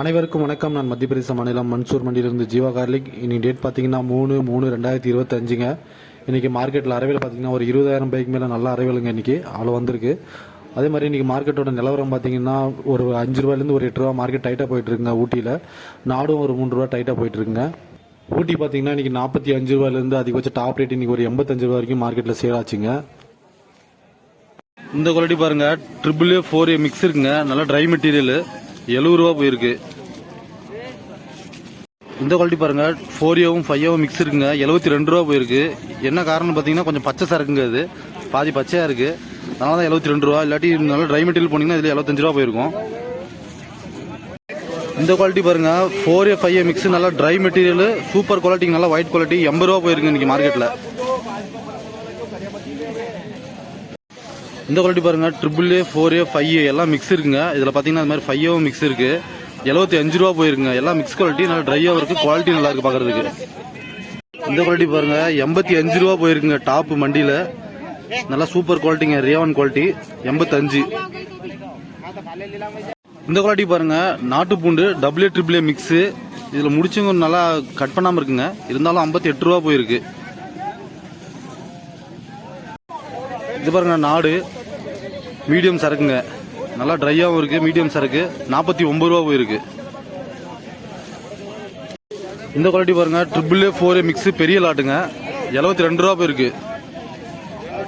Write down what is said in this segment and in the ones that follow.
அனைவருக்கும் வணக்கம். நான் மத்திய பிரதேச மாநிலம் மன்சூர் மண்டியிலிருந்து ஜீவா கார்லிக். இன்னைக்கு டேட் பார்த்தீங்கன்னா மூணு மூணு ரெண்டாயிரத்தி இருபத்தஞ்சுங்க. இன்னைக்கு மார்க்கெட்டில் அரைவேல் பார்த்தீங்கன்னா ஒரு இருபதாயிரம் பைக் மேலே நல்ல அரைவேலுங்க இன்னைக்கு. அவ்வளோ வந்திருக்கு. அதே மாதிரி இன்றைக்கி மார்க்கெட்டோட நிலவரம் பார்த்தீங்கன்னா ஒரு அஞ்சு ரூபாயிலேருந்து ஒரு எட்டு ரூபா மார்க்கெட் டைட்டாக போயிட்டு இருக்குங்க ஊட்டியில். நாடும் ஒரு மூணு ரூபா டைட்டாக போயிட்டு இருக்குங்க ஊட்டி பார்த்தீங்கன்னா இன்னைக்கு நாற்பத்தி அஞ்சு ரூபாயிலேருந்து அதிகபட்ச டாப் ரேட் இன்னைக்கு ஒரு எண்பத்தஞ்சு ரூபா வரைக்கும் மார்க்கெட்டில் சேல் ஆச்சுங்க. இந்த குவாலிட்டி பாருங்கள் triple A four A mix இருக்குங்க. நல்லா ட்ரை மெட்டீரியல் எழுபது ரூபா போயிருக்கு. இந்த குவாலிட்டி பாருங்க ஃபோர் ஏவும் ஃபைவ் ஏவும் மிக்ஸ் இருக்குங்க. எழுபத்தி ரெண்டு ரூபா போயிருக்கு. என்ன காரணம் பார்த்தீங்கன்னா கொஞ்சம் பச்சை சரக்குங்க அது. பாதி பச்சையாக இருக்கு. அதனால தான் எழுபத்தி ரெண்டு ரூபா. இல்லாட்டி நல்லா ட்ரை மெட்டீரியல் போனீங்கன்னா இதில் எழுபத்தஞ்சு ரூபா போயிருக்கும். இந்த குவாலிட்டி பாருங்க four A five A mix நல்லா ட்ரை மெட்டீரியல் சூப்பர் குவாலிட்டி நல்லா ஒயிட் குவாலிட்டி எண்பது ரூபா போயிருக்கு இன்னைக்கு மார்க்கெட்டில் இந்த குவாலிட்டி பாருங்க triple A four A five A எல்லாம் மிக்ஸ் இருக்குங்க. இதில் பார்த்தீங்கன்னா அது மாதிரி ஃபைவ் ஏவும் மிக்ஸ் இருக்கு. எழுபத்தி அஞ்சு ரூபா போயிருக்குங்க எல்லாம் மிக்ஸ் குவாலிட்டி நல்லா ட்ரையாக இருக்கு. குவாலிட்டி நல்லா இருக்கு பார்க்கறதுக்கு இந்த குவாலிட்டி பாருங்க எண்பத்தி அஞ்சு ரூபா போயிருக்குங்க டாப் மண்டியில். நல்லா சூப்பர் குவாலிட்டிங்க ரேவன் குவாலிட்டி எண்பத்தஞ்சு இந்த குவாலிட்டி பாருங்க நாட்டு பூண்டு டபுள் ஏ ட்ரிபிள் ஏ இதில் முடிச்சவங்க நல்லா கட் பண்ணாமல் இருக்குங்க. இருந்தாலும் ஐம்பத்தி எட்டு ரூபா போயிருக்கு. இது பாருங்க நாடு. மீடியம் சரக்குங்க. நல்லா ட்ரையாகவும் இருக்கு மீடியம் சரக்கு. நாற்பத்தி ஒன்பது ரூபா போயிருக்கு இந்த குவாலிட்டி பாருங்க triple A four A mix பெரிய லாட்டுங்க எழுபத்தி ரெண்டு ரூபா போயிருக்கு.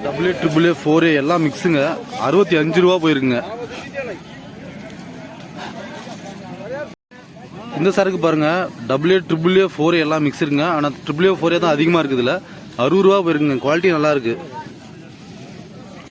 Double A triple A four A எல்லாம் மிக்ஸுங்க அறுபத்தி அஞ்சு ரூபா போயிருக்குங்க. இந்த சரக்கு பாருங்க double A triple A four எல்லாம் மிக்ஸ் இருக்குங்க. ஆனால் ட்ரிபிள் ஏ ஃபோர் தான் அதிகமாக இருக்குதுல அறுபது ரூபா போயிருக்குங்க. குவாலிட்டி நல்லா இருக்கு.